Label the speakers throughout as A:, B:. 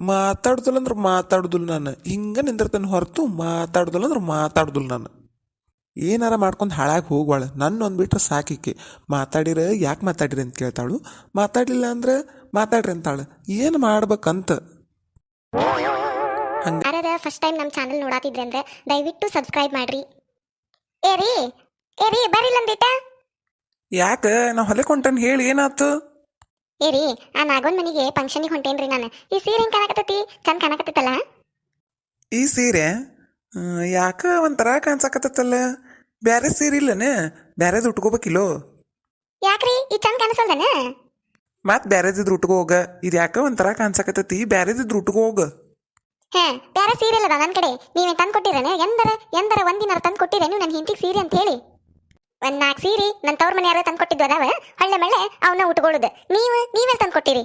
A: ಮಾತಾಡುದಿಲ್ಲ ಅಂದ್ರೆ ಮಾತಾಡುದಿಲ್ಲ ನಾನು. ಹಿಂಗೆ ನಿಂದಿರ್ತೇನೆ ಹೊರತು ಮಾತಾಡುದಿಲ್ಲ ಅಂದ್ರೆ ಮಾತಾಡುದಿಲ್ಲ ನಾನು. ಏನಾರ ಮಾಡ್ಕೊಂಡು ಹಾಳಾಗಿ ಹೋಗ್ವಾಳ. ನನ್ನ ಒಂದು ಬಿಟ್ರೆ ಸಾಕಿಕ್ಕೆ ಮಾತಾಡಿರ ಯಾಕೆ ಮಾತಾಡಿರಿ ಅಂತ ಕೇಳ್ತಾಳು. ಮಾತಾಡಲಿಲ್ಲ ಅಂದ್ರೆ ಮಾತಾಡ್ರಿ ಅಂತಾಳು. ಏನು ಮಾಡ್ಬೇಕಂತ?
B: ಫಸ್ಟ್ ಟೈಮ್ ನಮ್ಮ ಚಾನಲ್ ನೋಡಾತಿದ್ರಿ ಅಂದ್ರೆ ದಯವಿಟ್ಟು ಸಬ್ಸ್ಕ್ರೈಬ್ ಮಾಡ್ರಿ. ಏ ರೀ ಏ ರೀ ಬರ್ರಿಲ್ಲ ಅಂದಿಟ್ಟ
A: ಯಾಕೆ ನಾ ಹೊಲಕ್ಕೆ ಹೊಂಟೇನ್ ಹೇಳಿ ಏನಾತು?
B: ಏ ರೀ ಆ ನಾಗೋನ್ ಮನಿಗೆ ಫಂಕ್ಷನಿಗೆ ಹೊಂಟೇನ್ರಿ ನಾನು. ಈ ಸೀರೆ ಹೆಂಗ್ ಕಾಣಕತ್ತೈತಿ? ಚಂದ ಕಾಣಕತ್ತೈತಲ್ಲ?
A: ಈ ಸೀರೆ? ಯಾಕ ಒಂಥರ ಕಾಣ್ಸಕತ್ತಲ್ಲ ಬ್ಯಾರೆ ಸೀರೆ ಇಲ್ಲನೆ? ಬ್ಯಾರೆದು ಉಟ್ಕೋಬೇಕಿಲ್ಲೋ?
B: ಯಾಕ್ರಿ? ಈ ಚಂದ ಕಾಣಿಸಲ್ದನ?
A: ಮತ್ ಬ್ಯಾರೆದಿದ್ರು ಉಟ್ಕೋ ಹೋಗ ಇದು ಯಾಕ ಒಂಥರ ಕಾಣ್ಸಕತ್ತತಿ? ಬ್ಯಾರೆದಿದ್ರು ಉಟ್ಕೋ ಹೋಗ
B: ಹೇ ಬೇರೆ ಸೀರೆ ಇಲ್ಲದ ನನ್ನ ಕಡೆ? ನೀವೇ ತಂದು ಕೊಟ್ಟಿರೇನೆ ಎಂದರ ಎಂದರ ಒಂದಿನ ತಂದು ಕೊಟ್ಟಿರೇನು ನನ್ನ ಹಿಂತಿಗೆ ಸೀರೆ ಅಂತ ಹೇಳಿ. ಒಂದ್ ನಾಲ್ಕು ಸೀರೆ ನನ್ನ ತವ್ರ ಮನೆ ಯಾರು ತಂದು ಕೊಟ್ಟಿದ್ದು ಅದಾವ, ಹಳ್ಳೆ ಮಳ್ಳೆ ಅವನ್ನ ಉಟ್ಕೊಳ್ಳುದು ನೀವು ನೀವೇ ತಂದು ಕೊಟ್ಟಿರಿ?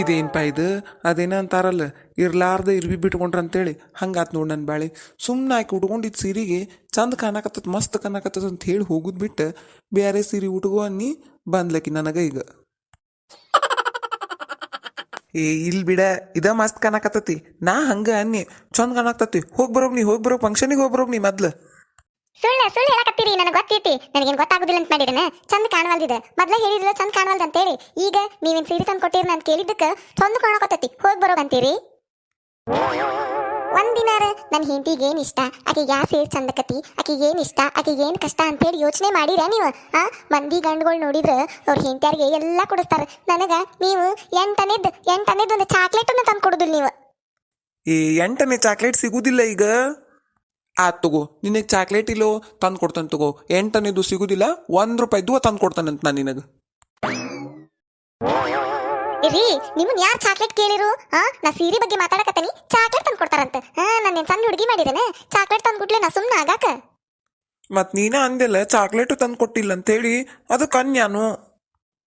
A: ಇದೇನ್ಪ ಇದು? ಅದೇನ ಅಂತಾರಲ್ಲ, ಇರ್ಲಾರ್ದ ಇರ್ಬಿ ಬಿಟ್ಕೊಂಡ್ರ ಅಂತೇಳಿ. ಹಂಗಾತ್ ನೋಡ್ ನನ್ನ ಬಾಳೆ. ಸುಮ್ಮನೆ ಆಕೆ ಉಟ್ಕೊಂಡಿದ್ ಸೀರೆಗೆ ಚಂದ ಕಾಣಕತ್ತದ, ಮಸ್ತ್ ಕಾಣಕತ್ತದ ಅಂತ ಹೇಳಿ ಹೋಗುದ್ ಬಿಟ್ಟು ಬೇರೆ ಸೀರೆ ಉಟ್ಕೋ ಅನ್ನಿ ಬಂದ್ಲಕಿ ನನಗ ಈಗ. ಏ, ಇಲ್ ಬಿಡ, ಇದ ಮಸ್ತ್ ಕಾಣಕತ್ತತಿ. ನಾ ಹಂಗ ಅನ್ನಿ, ಚಂದ ಕಾಣಕತ್ತತಿ. ಹೋಗ್ ಬರೋಗ್ ನೀ, ಹೋಗ್ ಬರೋ ಫಂಕ್ಷನಿಗೆ ಹೋಗ್ ಬರೋಗ್ ನೀ ಮೊದ್ಲು.
B: ಸುಳ್ಳು ಸುಳ್ಳು ಹೇಳಕತ್ತೀರಿ, ನನಗೆ ಗೊತ್ತೈತಿ. ನನಗೇನು ಗೊತ್ತಾಗುದಿಲ್ಲ ಅಂತ ಮಾಡಿರೇನ ಚಂದ ಕಾಣವಲ್ದಿದೆ. ಮೊದ್ಲೇ ಹೇಳಿದಿಲ್ಲ ಚಂದ ಕಾಣವಲ್ದು ಅಂತೇಳಿ. ಈಗ ನೀವೇನು ಸೀರೆ ತಂದು ಕೊಟ್ಟಿರಿ ನಾನು ಕೇಳಿದ್ದಕ್ಕೆ ಚಂದ ಕಾಣಕತ್ತೈತಿ. ಹೋಗಿ ಬರೋಗಂತೀರಿ ಒಂದಿನಾರ ನನ್ನ ಹೆಂಡತಿಗೆ ಏನು ಇಷ್ಟ? ಆಕೆಗೆ ಯಾವ ಸೀರೆ ಚಂದಕತಿ ಆಕೆಗೆ ಏನು ಇಷ್ಟ? ಆಕೆಗೆ ಏನು ಕಷ್ಟ ಅಂತೇಳಿ ಯೋಚನೆ ಮಾಡಿರ ನೀವು? ಆ? ಮಂದಿ ಗಂಡುಗಳು ನೋಡಿದ್ರೆ ಅವ್ರ ಹೆಂಡತಿಯರಿಗೆ ಎಲ್ಲ ಕೊಡಿಸ್ತಾರೆ. ನನಗೆ ನೀವು ಎಂಟನೇದ್ ಎಂಟನೇದ್ ಒಂದು ಚಾಕ್ಲೇಟನ್ನು ತಂದು ಕೊಡುದಿಲ್ಲ ನೀವು.
A: ಈ ಎಂಟನೇ ಚಾಕ್ಲೇಟ್ ಸಿಗುದಿಲ್ಲ ಈಗ? ಆತ್ ತಗೋ. ನಿನಗೆ ಚಾಕ್ಲೇಟ್ ಇಲ್ಲೋ ತಂದು ಕೊಡ್ತಾನೆ ತಗೋ. ಎಂಟನೇದು ಸಿಗುದಿಲ್ಲ ಒಂದ್ ರೂಪಾಯಿದು ತಂದು ಕೊಡ್ತಾನಂತ ನಾನು ನಿನಗೆ.
B: ರೀ ನಿಮ್ಮನ್ ಯಾರು ಚಾಕ್ಲೇಟ್ ಕೇಳಿರು? ಹಾ ನಾ ಸೀರೆ ಬಗ್ಗೆ ಮಾತಾಡಕತ್ತೀನಿ. ಚಾಕ್ಲೇಟ್ ತಂದು ಕೊಡ್ತಾರಂತ. ಹಾ ನಾನು ಸಣ್ಣ ಹುಡುಗಿ ಮಾಡಿರೇನೆ ಚಾಕ್ಲೇಟ್ ತಂದು ಕೊಟ್ಲೆ ನಾ ಸುಮ್ಮನೆ ಆಗಾಕ?
A: ಮತ್ ನೀನ ಅಂದೆಲ್ಲ ಚಾಕ್ಲೇಟು ತಂದು ಕೊಟ್ಟಿಲ್ಲ ಅಂತೇಳಿ ಅದಕ್ಕೆ ಅನ್ಯಾನು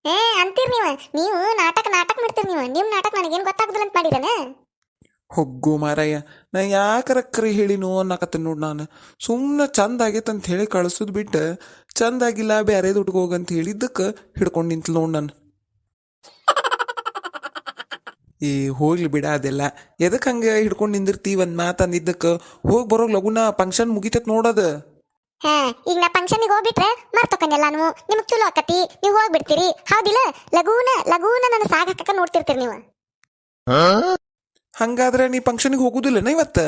B: ಏ ಅಂತೀರಿ ನೀವು. ನೀವು ನಾಟಕ ನಾಟಕ ಮಾಡ್ತೀರಿ ನೀವು. ನಿಮ್ಮ ನಾಟಕ ನನಗೇನು ಗೊತ್ತಾಗುದಿಲ್ಲ ಅಂತ ಮಾಡಿರೇನೆ
A: ಹೊಗ್ಗು ಮಾರಯ್ಯ ನಾ ಯಾಕರ ಕರಿ ಹೇಳಿನು ಅನ್ನಕತ್ತೆ ನೋಡ್ ನಾನು. ಸುಮ್ಮನೆ ಚಂದ ಆಗೈತೆ ಅಂತ ಹೇಳಿ ಕಳ್ಸೋದು ಬಿಟ್ಟು ಚಂದ ಆಗಿಲ್ಲ ಹೋಗ ಅಂತ ಹೇಳಿದ್ದಕ್ಕೆ ಹಿಡ್ಕೊಂಡು ನಿಂತ್ ನೋಡಿ ನಾನು. ಏ ಹೋಗ್ಲಿ ಬಿಡ ಅದೆಲ್ಲ. ಎದಕ್ಕೆ ಹಂಗೆ ಹಿಡ್ಕೊಂಡು ನಿಂದಿರ್ತೀವಿ ಒಂದು ಮಾತು ಅಂದಿದ್ದಕ್ಕೆ? ಹೋಗಿ ಬರೋ ಲಗುನ ಫಂಕ್ಷನ್ ಮುಗಿತೈತೆ ನೋಡೋದು
B: ಹಾ ಈಗ ನಾ ಫಂಕ್ಷನಿಗೆ ಹೋಗ್ಬಿಟ್ರೆ ಮರ್ತೊಕ್ಕನೆಲ್ಲಾನು ನಿಮ್ಗೆ ಚಲೋ ಆಕತಿ ನೀವು ಹೋಗ್ಬಿಡ್ತೀರಿ. ಹೌದಿಲ್ಲ? ಲಗೂನ ಲಗೂನ ನನ್ನ ಸಾಗ ಹಾಕಕ ನೋಡ್ತಿರ್ತೀರಿ ನೀವು.
A: ಹಂಗಾದ್ರೆ ನೀ ಹೋಗುದಿಲ್ಲ ಹೋಗುದಿಲ್ಲನ ಇವತ್ತು?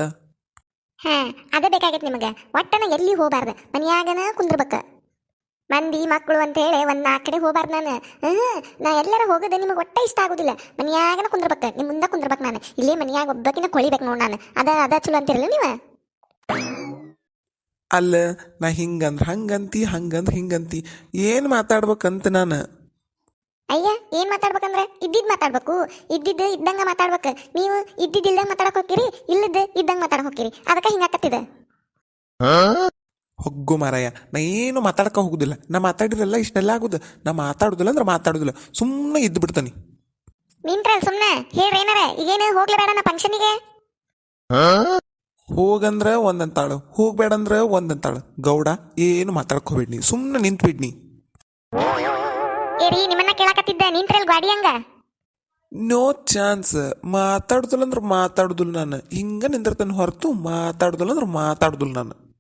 B: ಹಾ ಅದೇ ಬೇಕಾಗೈತೆ ನಿಮಗೆ. ಒಟ್ಟನ ಎಲ್ಲಿ ಹೋಗಬಾರ್ದು ಮನ್ಯಾಗನ ಕುಂದ್ರಬೇಕ. ಮಂದಿ ಮಕ್ಕಳು ಅಂತ ಹೇಳಿ ಒಂದ್ ನಾಲ್ಕು ಕಡೆ ಹೋಗಬಾರ್ದು ನಾನು. ಹ್ಮ್ ನಾ ಎಲ್ಲರ ಹೋಗೋದು ನಿಮಗೆ ಒಟ್ಟ ಇಷ್ಟ ಆಗೋದಿಲ್ಲ. ಮನ್ಯಾಗನ ಕುಂದ್ರಬೇಕ ನಿಮ್ ಮುಂದೆ ಕುಂದ್ರಬೇಕು ನಾನು. ಇಲ್ಲೇ ಮನ್ಯಾಗ ಒಬ್ಬಕಿನ ಕೊಳಿಬೇಕು ನೋಡಿ ನಾನು. ಅದ ಅದ ಚಲೋ ಅಂತಿರಲ್ಲ ನೀವು?
A: ಅಲ್ಲ ನಾ ಹಿಂಗಂದ್ರ ಹಂಗಂತಿ ಹಂಗಂದ್ರ ಹಿಂಗಂತಿ. ಏನು ಮಾತಾಡ್ಬೇಕಂತ ನಾನು?
B: ಅಯ್ಯ ಏನ್ ಮಾತಾಡ್ಬೇಕಂದ್ರೆ? ಇದ್ದಿದ್ ಮಾತಾಡ್ಬೇಕು. ಇದ್ದಿದ್ದು ಇದ್ದಂಗ ಮಾತಾಡ್ಬೇಕು. ನೀವು ಇದ್ದಿದ್ದಿಲ್ದ ಮಾತಾಡಕ್ ಹೋಗಿರಿ ಇಲ್ಲದ ಇದ್ದಂಗ ಮಾತಾಡಕ್ ಹೋಗ್ತೀರಿ. ಅದಕ್ಕೆ ಹಿಂಗಾಕತ್ತಿದ
A: ಹೊಗ್ಗು ಮಾರಾಯ ನಾ ಏನು ಮಾತಾಡಕ ಹೋಗುದಿಲ್ಲ. ನಾ ಮಾತಾಡಿರಲ್ಲ ಇಷ್ಟೆಲ್ಲ ಆಗುದ. ನಾ ಮಾತಾಡುದಿಲ್ಲ ಅಂದ್ರೆ ಮಾತಾಡುದಿಲ್ಲ. ಸುಮ್ಮನೆ ಇದ್ದು ಬಿಡ್ತಾನೆ.
B: ನಿಂತ್ರಲ್ ಸುಮ್ಮನೆ ಹೇಳ್ರಿ ಏನಾರ ಈಗೇನು ಹೋಗ್ಲೇಬೇಡ ನಾ ಫಂಕ್ಷನಿಗೆ
A: ಹೋಗಂದ್ರ ಒಂದಂತಾಳು ಹೋಗ್ಬೇಡಂದ್ರ ಒಂದಂತಾಳು. ಗೌಡ ಏನು ಮಾತಾಡ್ಕೋಬಿಡ್ನಿ ಸುಮ್ಮನೆ ನಿಂತು ಬಿಡ್ನಿ
B: ಏರಿ, ನಿಮ್ಮನ್ನ ಕೇಳಾಕತ್ತಿದ್ದೆ ನಿಂತ್ರಲ್ ಗಾಡಿ ಹಂಗ.
A: No chance. ಮಾತಾಡುದಿಲ್ಲ ಅಂದ್ರೆ ಮಾತಾಡುದಿಲ್ಲ ನಾನು. ಹಿಂಗ ನಿಂದಿರ್ತಾನೆ ಹೊರತು ಮಾತಾಡುದಿಲ್ಲ ಅಂದ್ರೆ ಮಾತಾಡುದಿಲ್ಲ ನಾನು.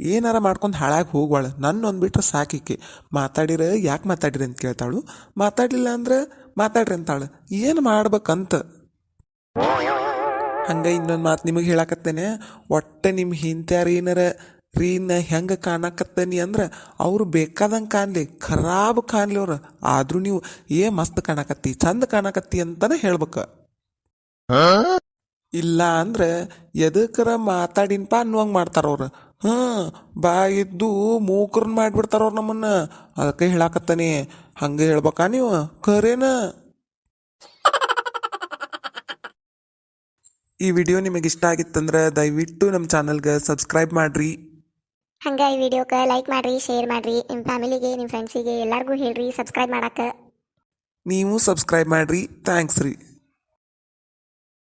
A: ಏನಾರ ಮಾಡ್ಕೊಂಡು ಹಾಳಾಗಿ ಹೋಗ್ವಾಳ. ನನ್ನ ಒಂದು ಬಿಟ್ರೆ ಸಾಕಿಕ್ಕೆ ಮಾತಾಡಿರ ಯಾಕೆ ಮಾತಾಡಿರಿ ಅಂತ ಕೇಳ್ತಾಳು. ಮಾತಾಡಲಿಲ್ಲ ಅಂದ್ರೆ ಮಾತಾಡ್ರಿ ಅಂತಾಳು. ಏನು ಮಾಡ್ಬೇಕಂತ? ಹಂಗೆ ಇನ್ನೊಂದು ಮಾತು ನಿಮಗೆ ಹೇಳಕತ್ತೇನೆ. ಒಟ್ಟೆ ನಿಮ್ಮ ಹಿಂತ್ಯಾರ ಏನಾರ ರೀ ನಾ ಹೆಂಗೆ ಕಾಣಕತ್ತೇನಿ ಅಂದ್ರೆ ಅವ್ರು ಬೇಕಾದಂಗೆ ಕಾಣಲಿ ಖರಾಬ್ ಕಾಣಲಿ ಅವ್ರು. ಆದ್ರೂ ನೀವು ಏ ಮಸ್ತ್ ಕಾಣಕತ್ತಿ ಚಂದ ಕಾಣಕತ್ತಿ ಅಂತಾನೆ ಹೇಳ್ಬೇಕು. ಇಲ್ಲ ಅಂದ್ರೆ ಎದಕ್ಕರ ಮಾತಾಡಿನಪ್ಪ ಅನ್ನುವಂಗೆ ಮಾಡ್ತಾರ ಅವ್ರು. ಹ್ಞೂ ಬಾ ಇದ್ದು ಮೂಕರನ್ನ ಮಾಡಿಬಿಡ್ತಾರ ಅವ್ರು ನಮ್ಮನ್ನ. ಅದಕ್ಕೆ ಹೇಳಾಕತ್ತಾನೆ ಹಂಗೆ ಹೇಳ್ಬೇಕಾ ನೀವು? ಖರೇನ? ಈ ವಿಡಿಯೋ ನಿಮಗೆ ಇಷ್ಟ ಆಗಿತ್ತಂದ್ರೆ ದಯವಿಟ್ಟು ನಮ್ಮ ಚಾನಲ್ಗೆ ಸಬ್ಸ್ಕ್ರೈಬ್ ಮಾಡ್ರಿ.
B: ಹಂಗ ಈ ವಿಡಿಯೋಕ್ಕೆ ಲೈಕ್ ಮಾಡ್ರಿ ಶೇರ್ ಮಾಡ್ರಿ. ನಿಮ್ಮ ಫ್ಯಾಮಿಲಿಗೆ ನಿಮ್ಮ ಫ್ರೆಂಡ್ಸಿಗೆ ಎಲ್ಲರಿಗೂ ಹೇಳ್ರಿ ಸಬ್ಸ್ಕ್ರೈಬ್ ಮಾಡಕ್ಕೆ.
A: ನೀವು ಸಬ್ಸ್ಕ್ರೈಬ್ ಮಾಡ್ರಿ. ಥ್ಯಾಂಕ್ಸ್ ರೀ.